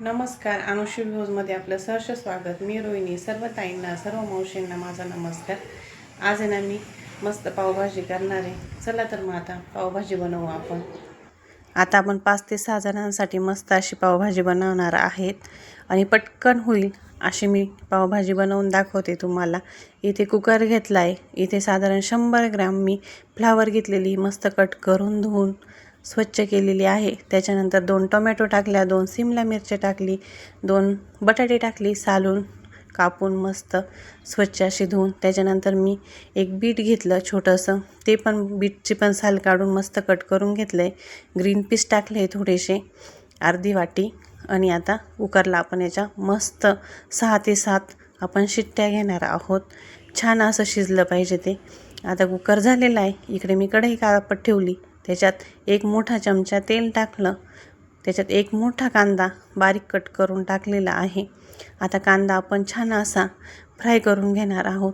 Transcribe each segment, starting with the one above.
नमस्कार अनुषी व्ह्यूजमध्ये आपलं सहर्ष स्वागत. मी रोहिणी सर्व ताईंना सर्व मावशींना माझा नमस्कार. आज आहे ना मी मस्त पावभाजी करणार. आहे चला तर मग आता पावभाजी बनवू आपण. आता आपण पाच ते सहा जणांसाठी मस्त अशी पावभाजी बनवणार आहेत. आणि पटकन होईल अशी मी पावभाजी बनवून दाखवते तुम्हाला. इथे कुकर घेतला आहे इथे साधारण शंभर ग्रॅम मी फ्लावर घेतलेली. मस्त कट करून धुवून स्वच्छ केलेली आहे. त्याच्यानंतर दोन टोमॅटो टाकल्या दोन सिमला मिरच्या टाकली दोन बटाटे टाकली सालून कापून मस्त स्वच्छ अशी धुवून. त्याच्यानंतर मी एक बीट घेतलं छोटंसं. ते पण बीटची पण साल काढून मस्त कट करून घेतलं आहे ग्रीन पीस टाकले थोडेसे अर्धी वाटी. आणि आता कुकरला आपण याच्या. मस्त सहा ते सात आपण शिट्ट्या घेणार आहोत. छान असं शिजलं पाहिजे ते. आता कुकर झालेला आहे. इकडे मी कढई कापड ठेवली. त्याच्यात एक मोठा चमचा तेल टाकलं. त्याच्यात एक मोठा कांदा बारीक कट करून टाकलेला आहे. आता कांदा आपण छान असा फ्राय करून घेणार आहोत.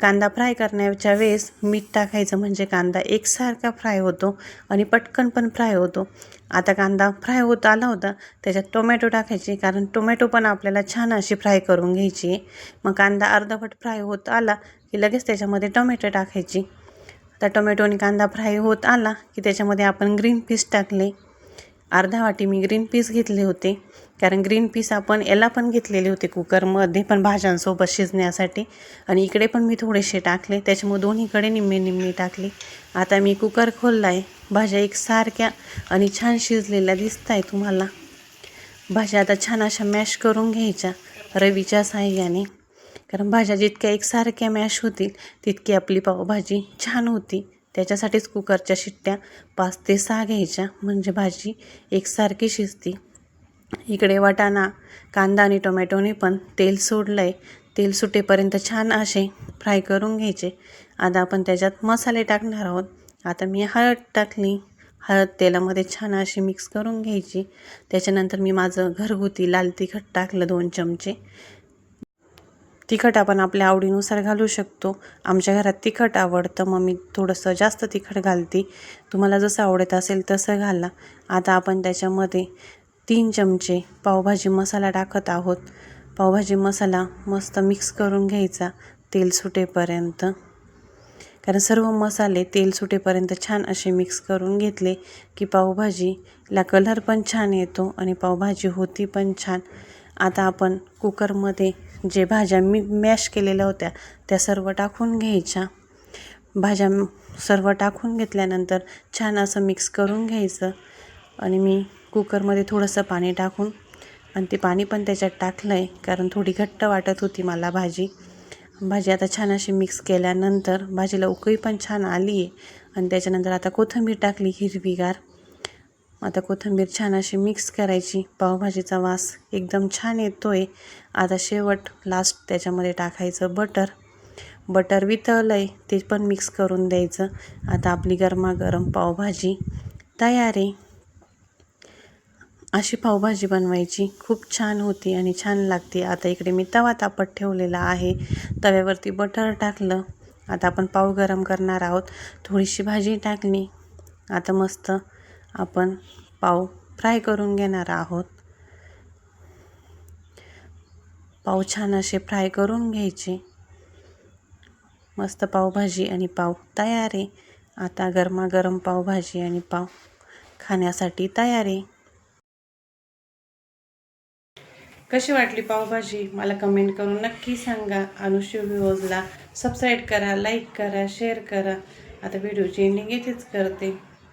कांदा फ्राय करण्याच्या वेळेस मीठ टाकायचं म्हणजे कांदा एकसारखा फ्राय होतो आणि पटकन पण फ्राय होतो. आता कांदा फ्राय होत आला होता त्याच्यात टोमॅटो टाकायचे कारण टोमॅटो पण आपल्याला छान अशी फ्राय करून घ्यायची. आहे मग कांदा अर्धवट फ्राय होत आला की लगेच त्याच्यामध्ये टोमॅटो टाकायची. आता टोमॅटो आणि कांदा फ्राय होत आला की त्याच्यामध्ये आपण ग्रीन पीस टाकले. अर्धा वाटी मी ग्रीन पीस घेतले होते. कारण ग्रीन पीस आपण याला पण घेतलेले होते कुकरमध्ये पण भाज्यांसोबत शिजण्यासाठी. आणि इकडे पण मी थोडेसे टाकले. त्याच्यामुळे दोन्हीकडे निम्मे निम्मे टाकले. आता मी कुकर खोलला आहे भाज्या एकसारख्या आणि छान शिजलेल्या दिसत आहे तुम्हाला. भाज्या आता छान अशा मॅश करून घ्यायच्या रवीच्या साह्याने. कारण भाज्या जितक्या एकसारख्या मॅश होतील तितकी आपली पावभाजी छान होती. त्याच्यासाठीच कुकरच्या शिट्ट्या पाच ते सहा घ्यायच्या. म्हणजे भाजी एकसारखी शिजती. इकडे वाटाणा कांदा आणि टोमॅटोने पण तेल सोडलं आहे तेल सुटेपर्यंत छान असे फ्राय करून घ्यायचे. आता आपण त्याच्यात मसाले टाकणार आहोत. आता मी हळद टाकली. हळद तेलामध्ये छान अशी मिक्स करून घ्यायची. त्याच्यानंतर मी माझं घरगुती लाल तिखट टाकलं दोन चमचे. तिखट आपण आपल्या आवडीनुसार घालू शकतो. आमच्या घरात तिखट आवडतं मग मी थोडंसं जास्त तिखट घालते. तुम्हाला जसं आवडत असेल तसं घाला. आता आपण त्याच्यामध्ये तीन चमचे पावभाजी मसाला टाकत आहोत. पावभाजी मसाला मस्त मिक्स करून घ्यायचा तेल सुटेपर्यंत. कारण सर्व मसाले तेल सुटेपर्यंत छान असे मिक्स करून घेतले की पावभाजीला कलर पण छान येतो आणि पावभाजी होती पण छान. आता आपण कुकरमध्ये जे भाज्या मी मॅश केलेल्या होत्या त्या सर्व टाकून घ्यायच्या. भाज्या सर्व टाकून घेतल्यानंतर छान असं मिक्स करून घ्यायचं आणि मी कुकरमध्ये थोडंसं पाणी टाकून आणि ते पाणी पण त्याच्यात टाकलं आहे कारण थोडी घट्ट वाटत होती मला भाजी. भाजी आता छान अशी मिक्स केल्यानंतर भाजीला उकळी पण छान आली आहे आणि त्याच्यानंतर आता कोथिंबीर टाकली हिरवीगार. आता कोथिंबीर छान अशी मिक्स करायची. पावभाजीचा वास एकदम छान येतो आहे आता शेवट लास्ट त्याच्यामध्ये टाकायचं बटर बटर वितळलं आहे ते पण मिक्स करून द्यायचं. आता आपली गरमागरम पावभाजी तयार आहे. अशी पावभाजी बनवायची. खूप छान होती आणि छान लागते. आता इकडे मी तवा तापत ठेवलेला आहे. तव्यावरती बटर टाकलं. आता आपण पाव गरम करणार आहोत. थोडीशी भाजी टाकली. आता मस्त आपण पाव फ्राय करून घेणार आहोत. पाव छान असे फ्राय करून घ्यायचे. मस्त पावभाजी आणि पाव तयार आहे. आता गरमागरम पावभाजी आणि पाव खाण्यासाठी तयार आहे. कशी वाटली पावभाजी? मला कमेंट करून नक्की सांगा. अनुष्य व्हिओजला सबस्क्राईब करा लाईक करा शेअर करा. आता व्हिडिओची एंडिंग येथेच करते.